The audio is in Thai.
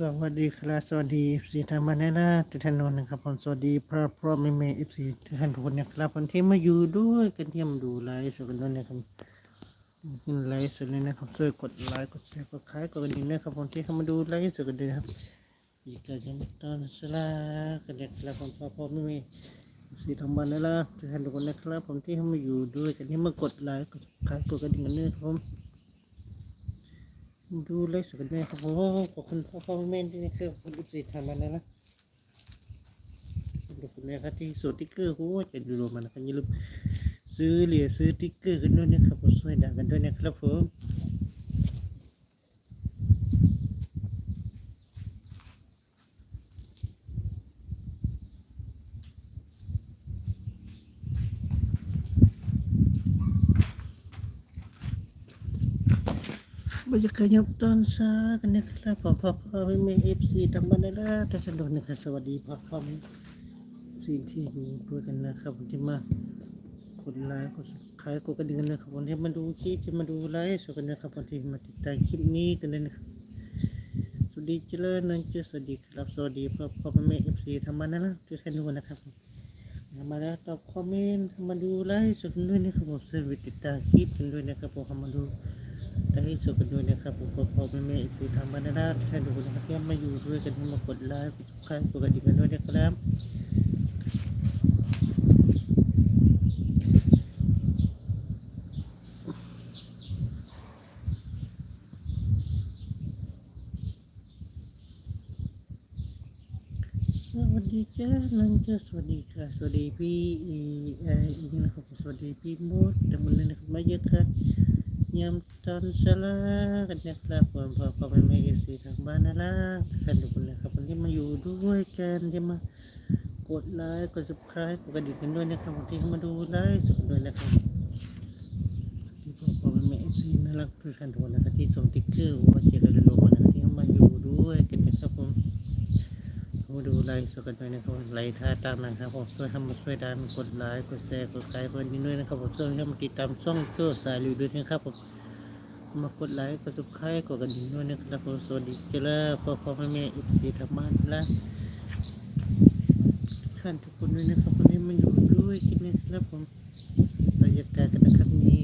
สวัสดีครับสวัสดีเอฟซีธรรมนานาทุกท่านนะครับผมสวัสดีพระพระแม่แม่เอฟซีทุกท่านทุกคนนะครับคนที่มาอยู่ด้วยกันที่มาดูไลฟ์สดกันด้วยนะครับขึ้นไลฟ์สดเลยนะครับช่วยกดไลค์กดแชร์กดคล้ายกดกระดิ่งนะครับคนที่เข้ามาดูไลฟ์สดกันด้วยครับอีกการยันตอนสลากันนะครับผมพระพระแม่แม่เอฟซีธรรมนานาทุกท่านทุกคนนะครับผมที่เข้ามาอยู่ด้วยกันที่มากดไลค์กดคล้ายกดกระดิ่งกันด้วยครับผม ดูเลยสุดแม่ครับผมขอบคุณพ่อพ่อแม่ที่นี่คือคุณอุตสิทำมาแล้วนะขอบคุณนะครับที่สูตรติ๊กเกอร์โอ้ยจะดูรวมมันนะครับอย่าลืมซื้อเหรียญซื้อติ๊กเกอร์กันด้วยนะครับผมช่วยด่ากันด้วยนะครับผม บรรยากาศยามตอนเช้ากันนะครับผมพ่อพ่อแม่แม่เอฟซีทำมาแล้วนะทุกท่านด้วยนะครับสวัสดีพ่อพ่อแม่สิ่งที่อยู่ด้วยกันนะครับผมที่มากดไลค์กดขายกดกระดิ่งกันนะครับผมที่มาดูคลิปที่มาดูไลฟ์สดกันนะครับผมที่มาติดตามคลิปนี้กันเลยนะครับสวัสดีเจริญนันเจสวัสดีครับสวัสดีพ่อพ่อแม่แม่เอฟซีทำมาแล้วนะทุกท่านด้วยนะครับมาแล้วตอบคอมเมนต์มาดูไลฟ์สดกันด้วยนะครับผมเชิญไปติดตามคลิปกันด้วยนะครับผมมาดู ได้สุดกันด้วยนะครับผมพ่อพ่อแม่แม่คือทำมาได้แค่ดูนะครับที่มาอยู่ด้วยกันมากดไลค์กดใครกดกระดิ่งกันด้วยนะครับสวัสดีจ้านังจ้าสวัสดีครับสวัสดีพี่อีเอออีกนะครับสวัสดีพี่มดแต่มันเลยนะครับมาเยอะครับ ยามตอนเช้ากันนะครับผมพอพอเป็นไม่เอฟซีทางบ้านนะล่ะแฟนทุกคนนะครับวันที่มาอยู่ด้วยกันที่มากดไลค์กดซับสไครต์กดกระดิ่งกันด้วยนะครับวันที่มาดูไลฟ์สดด้วยนะครับที่พอพอเป็นไม่เอฟซีน่ารักทุกท่านทุกคนนะครับที่ส่งติ๊กเกอร์ว่าเจอกันรวมๆนะครับที่มาอยู่ด้วยกันนะครับผม ไลฟ์สกันด้วยนะครับไลฟ์ท่าตามนะครับผมช่วยทำมาช่วยดันกดไลค์กดแชร์กดไลค์กดนี้ด้วยนะครับผมช่วยให้มาติดตามช่องเจ้าสายรีวิวด้วยนะครับผมมากดไลค์กดซับสไครต์กดกระดิ่งด้วยนะครับผมสวัสดีเจ้าล่ะพ่อพ่อแม่แม่อิสีธรรมะและท่านทุกคนด้วยนะครับวันนี้มาอยู่ด้วยคลิปนี้ครับผมบรรยากาศกันนะครับนี่